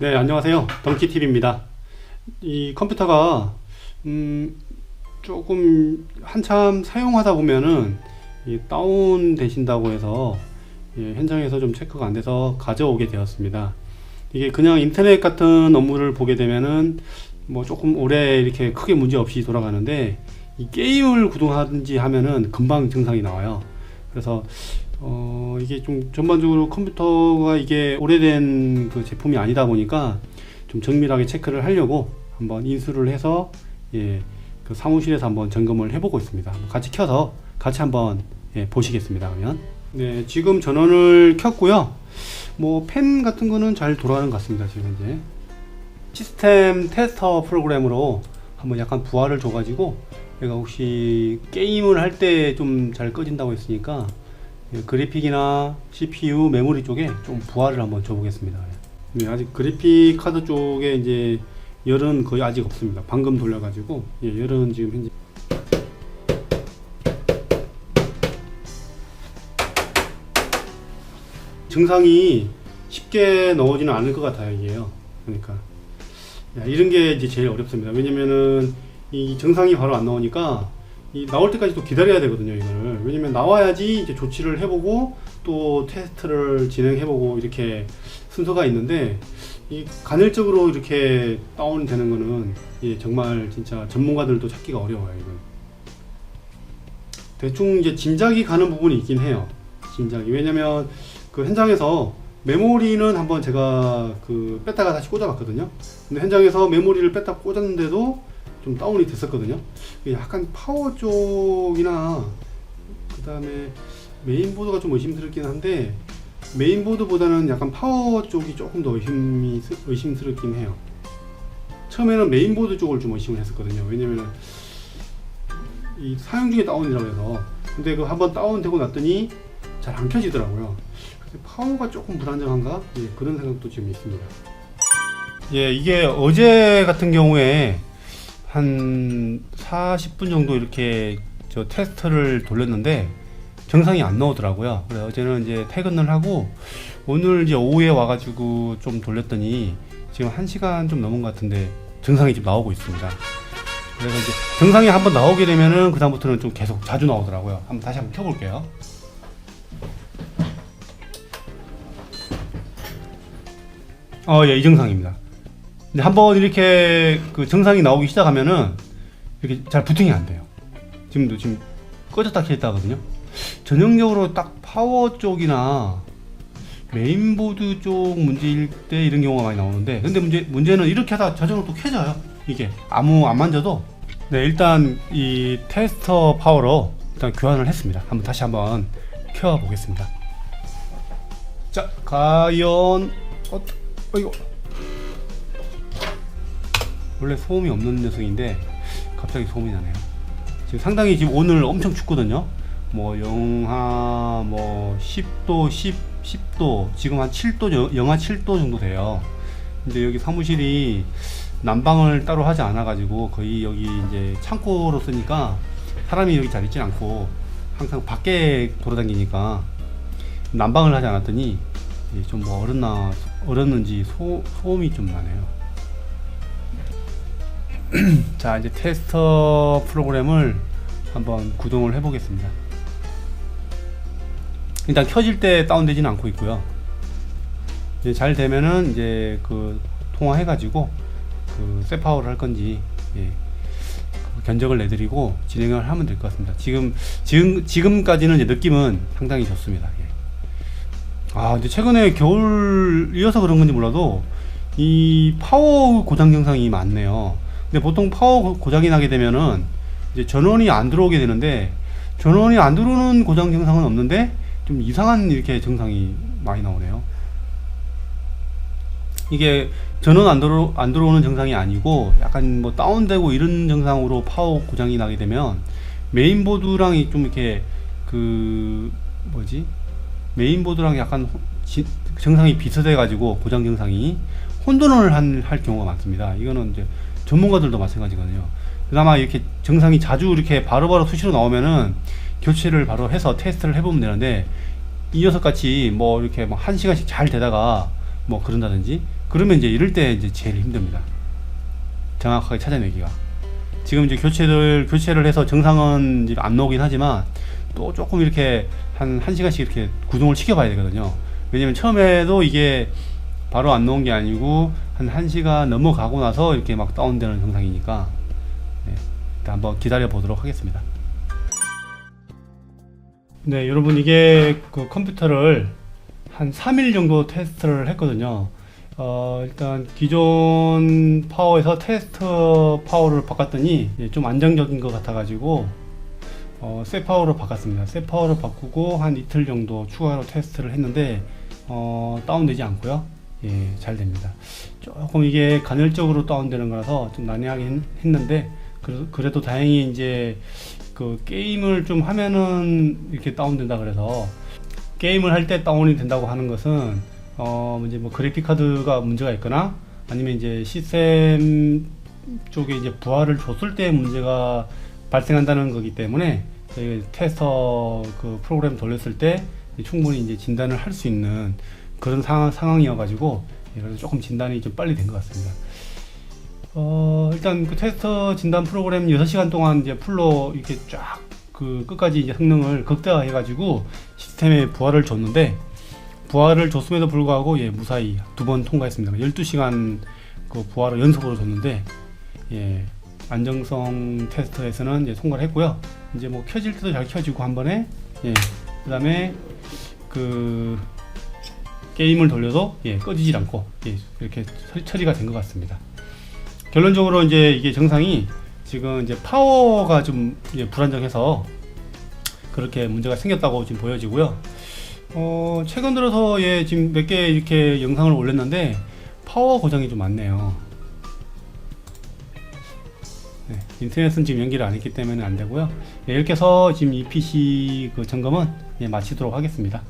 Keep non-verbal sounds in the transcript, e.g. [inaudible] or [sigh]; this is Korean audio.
네, 안녕하세요. 덩키TV입니다. 이 컴퓨터가, 음, 조금 한참 사용하다 보면은 이 다운 되신다고 해서 예, 현장에서 좀 체크가 안 돼서 가져오게 되었습니다. 이게 그냥 인터넷 같은 업무를 보게 되면은 뭐 조금 오래 이렇게 크게 문제 없이 돌아가는데 이 게임을 구동하든지 하면은 금방 증상이 나와요. 그래서 어 이게 좀 전반적으로 컴퓨터가 이게 오래된 그 제품이 아니다 보니까 좀 정밀하게 체크를 하려고 한번 인수를 해서 예, 그 사무실에서 한번 점검을 해보고 있습니다. 같이 켜서 같이 한번 예, 보시겠습니다. 그러면 네 지금 전원을 켰고요. 뭐 펜 같은 거는 잘 돌아가는 것 같습니다. 지금 현재 시스템 테스터 프로그램으로 한번 약간 부하를 줘가지고 내가 혹시 게임을 할 때 좀 잘 꺼진다고 했으니까 예, 그래픽이나 CPU, 메모리 쪽에 좀 부하를 한번 줘보겠습니다. 네, 아직 그래픽 카드 쪽에 이제 열은 거의 아직 없습니다. 방금 돌려가지고 예, 열은 지금 현재 증상이 쉽게 나오지는 않을 것 같아요, 이게요. 그러니까 야, 이런 게 이제 제일 어렵습니다. 왜냐면은 이 증상이 바로 안 나오니까 이 나올 때까지 또 기다려야 되거든요, 이거를. 왜냐면 나와야지 이제 조치를 해보고 또 테스트를 진행해보고 이렇게 순서가 있는데 이 간헐적으로 이렇게 다운되는 거는 예, 정말 진짜 전문가들도 찾기가 어려워요, 이건. 대충 이제 짐작이 가는 부분이 있긴 해요. 짐작이. 왜냐면 그 현장에서 메모리는 한번 제가 그 뺐다가 다시 꽂아봤거든요. 근데 현장에서 메모리를 뺐다 꽂았는데도 좀 다운이 됐었거든요. 약간 파워 쪽이나 그 다음에 메인보드가 좀 의심스럽긴 한데 메인보드보다는 약간 파워 쪽이 조금 더 의심이, 의심스럽긴 해요. 처음에는 메인보드 쪽을 좀 의심을 했었거든요. 왜냐면은 이 사용 중에 다운이라고 해서 근데 그 한번 다운되고 났더니 잘 안 켜지더라고요. 파워가 조금 불안정한가? 예, 그런 생각도 지금 있습니다. 예, 이게 어제 같은 경우에 한 40분 정도 이렇게 저 테스트를 돌렸는데 정상이 안 나오더라고요. 그래서 어제는 이제 퇴근을 하고 오늘 이제 오후에 와가지고 좀 돌렸더니 지금 1시간 좀 넘은 것 같은데 정상이 지금 나오고 있습니다. 그래서 이제 정상이 한번 나오게 되면은 그다음부터는 좀 계속 자주 나오더라고요. 한번 다시 한번 켜볼게요. 어, 예, 이 정상입니다. 근데 한번 이렇게 그 정상이 나오기 시작하면은 이렇게 잘 부팅이 안 돼요. 지금도 지금 꺼졌다 켰다 하거든요. 전형적으로 딱 파워 쪽이나 메인보드 쪽 문제일 때 이런 경우가 많이 나오는데 근데 문제 문제는 이렇게 하다 자전거 또 켜져요. 이게 아무 안 만져도 네 일단 이 테스터 파워로 일단 교환을 했습니다. 한번 다시 한번 켜 보겠습니다. 자 과연 어, 어 이거 원래 소음이 없는 녀석인데 갑자기 소음이 나네요. 지금 상당히 지금 오늘 엄청 춥거든요. 뭐 영하 뭐 10도, 10, 10도, 지금 한 7도, 여- 영하 7도 정도 돼요. 근데 여기 사무실이 난방을 따로 하지 않아 가지고 거의 여기 이제 창고로 쓰니까 사람이 여기 잘 있진 않고 항상 밖에 돌아다니니까 난방을 하지 않았더니 좀 뭐 얼었나 얼었는지 소, 소음이 좀 나네요. [clears throat] 자 이제 테스터 프로그램을 한번 구동을 해 보겠습니다. 일단 켜질 때 다운되지는 않고 있고요. 이제 잘 되면은 이제 그 통화해 가지고 그 세파워를 할 건지 예, 그 견적을 내드리고 진행을 하면 될 것 같습니다. 지금 지금 지금까지는 이제 느낌은 상당히 좋습니다. 예. 아 이제 최근에 겨울이어서 그런 건지 몰라도 이 파워 고장 증상이 많네요. 근데 보통 파워 고- 고장이 나게 되면은 이제 전원이 안 들어오게 되는데 전원이 안 들어오는 고장 증상은 없는데 좀 이상한 이렇게 증상이 많이 나오네요. 이게 전원 안 들어 안 들어오는 증상이 아니고 약간 뭐 다운되고 이런 증상으로 파워 고장이 나게 되면 메인보드랑 이좀 이렇게 그 뭐지 메인보드랑 약간 호- 지- 증상이 비슷해 가지고 고장 증상이 혼돈을 한, 할 경우가 많습니다. 이거는 이제 전문가들도 마찬가지거든요. 그나마 이렇게 증상이 자주 이렇게 바로바로 수시로 나오면은 교체를 바로 해서 테스트를 해보면 되는데 이 녀석 같이 뭐 이렇게 뭐한 시간씩 잘 되다가 뭐 그런다든지 그러면 이제 이럴 때 이제 제일 힘듭니다. 정확하게 찾아내기가. 지금 이제 교체를 교체를 해서 정상은 이제 안 나오긴 하지만 또 조금 이렇게 한 1시간씩 이렇게 구동을 시켜봐야 되거든요. 왜냐면 처음에도 이게 바로 안 나온 게 아니고 한 1시간 넘어가고 나서 이렇게 막 다운되는 정상이니까 네, 일단 한번 기다려 보도록 하겠습니다. 네, 여러분 이게 그 컴퓨터를 한 3일 정도 테스트를 했거든요. 어, 일단 기존 파워에서 테스트 파워를 바꿨더니 좀 안정적인 것 같아 가지고 어, 새 파워로 바꿨습니다. 새 파워로 바꾸고 한 이틀 정도 추가로 테스트를 했는데 어, 다운되지 않고요. 예, 잘 됩니다. 조금 이게 간헐적으로 다운되는 거라서 좀 난해하긴 했는데 그래도, 다행히 이제 그 게임을 좀 하면은 이렇게 다운된다 그래서 게임을 할 때 다운이 된다고 하는 것은 어 이제 뭐 그래픽 카드가 문제가 있거나 아니면 이제 시스템 쪽에 이제 부하를 줬을 때 문제가 발생한다는 거기 때문에 저희 테스터 그 프로그램 돌렸을 때 충분히 이제 진단을 할 수 있는 그런 상황, 상황이어가지고 예, 그래서 조금 진단이 좀 빨리 된 것 같습니다. 어, 일단 그 테스터 진단 프로그램 6시간 동안 이제 풀로 이렇게 쫙 그 끝까지 이제 성능을 극대화해 가지고 시스템에 부하를 줬는데 부하를 줬음에도 불구하고 예, 무사히 두 번 통과했습니다. 12시간 그 부하를 연속으로 줬는데 예, 안정성 테스트에서는 이제 통과를 했고요. 이제 뭐 켜질 때도 잘 켜지고 한 번에 예, 그다음에 그 게임을 돌려도 예, 꺼지질 않고 예, 이렇게 처리- 처리가 된 것 같습니다. 결론적으로 이제 이게 정상이 지금 이제 파워가 좀 이제 불안정해서 그렇게 문제가 생겼다고 지금 보여지고요. 어, 최근 들어서 예, 지금 몇 개 이렇게 영상을 올렸는데 파워 고장이 좀 많네요. 네, 인터넷은 지금 연결을 안 했기 때문에 안 되고요. 예, 이렇게 해서 지금 이 PC 그 점검은 예, 마치도록 하겠습니다.